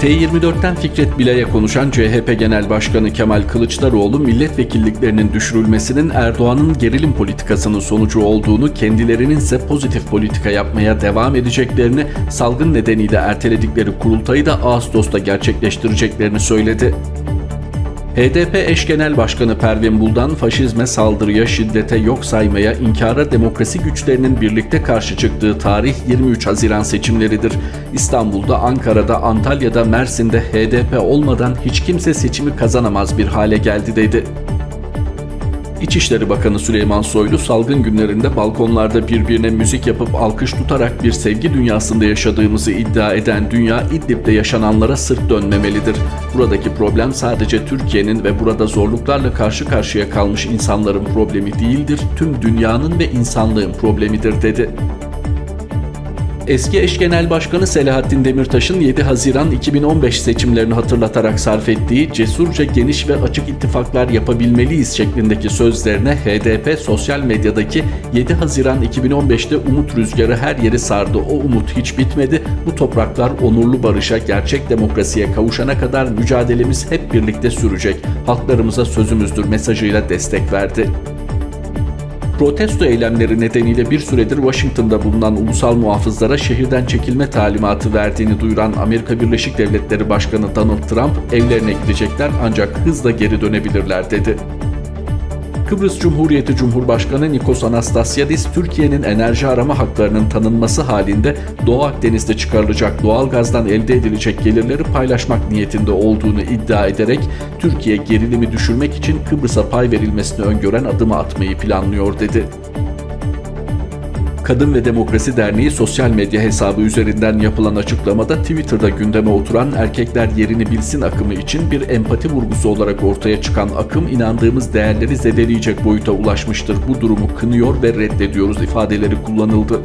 T24'ten Fikret Bile'ye konuşan CHP Genel Başkanı Kemal Kılıçdaroğlu milletvekilliklerinin düşürülmesinin Erdoğan'ın gerilim politikasının sonucu olduğunu, kendilerinin ise pozitif politika yapmaya devam edeceklerini, salgın nedeniyle erteledikleri kurultayı da Ağustos'ta gerçekleştireceklerini söyledi. HDP eş genel başkanı Pervin Buldan faşizme, saldırıya, şiddete, yok saymaya, inkara demokrasi güçlerinin birlikte karşı çıktığı tarih 23 Haziran seçimleridir. İstanbul'da, Ankara'da, Antalya'da, Mersin'de HDP olmadan hiç kimse seçimi kazanamaz bir hale geldi dedi. İçişleri Bakanı Süleyman Soylu salgın günlerinde balkonlarda birbirine müzik yapıp alkış tutarak bir sevgi dünyasında yaşadığımızı iddia eden dünya İdlib'de yaşananlara sırt dönmemelidir. Buradaki problem sadece Türkiye'nin ve burada zorluklarla karşı karşıya kalmış insanların problemi değildir, tüm dünyanın ve insanlığın problemidir dedi. Eski eş genel başkanı Selahattin Demirtaş'ın 7 Haziran 2015 seçimlerini hatırlatarak sarf ettiği cesurca geniş ve açık ittifaklar yapabilmeliyiz şeklindeki sözlerine HDP sosyal medyadaki 7 Haziran 2015'te umut rüzgarı her yeri sardı. O umut hiç bitmedi. Bu topraklar onurlu barışa, gerçek demokrasiye kavuşana kadar mücadelemiz hep birlikte sürecek. Halklarımıza sözümüzdür mesajıyla destek verdi. Protesto eylemleri nedeniyle bir süredir Washington'da bulunan ulusal muhafızlara şehirden çekilme talimatı verdiğini duyuran Amerika Birleşik Devletleri Başkanı Donald Trump evlerine gidecekler ancak hızla geri dönebilirler dedi. Kıbrıs Cumhuriyeti Cumhurbaşkanı Nikos Anastasiadis, Türkiye'nin enerji arama haklarının tanınması halinde Doğu Akdeniz'de çıkarılacak doğal gazdan elde edilecek gelirleri paylaşmak niyetinde olduğunu iddia ederek Türkiye gerilimi düşürmek için Kıbrıs'a pay verilmesini öngören adımı atmayı planlıyor dedi. Kadın ve Demokrasi Derneği sosyal medya hesabı üzerinden yapılan açıklamada Twitter'da gündeme oturan erkekler yerini bilsin akımı için bir empati vurgusu olarak ortaya çıkan akım inandığımız değerleri zedeleyecek boyuta ulaşmıştır. Bu durumu kınıyor ve reddediyoruz ifadeleri kullanıldı.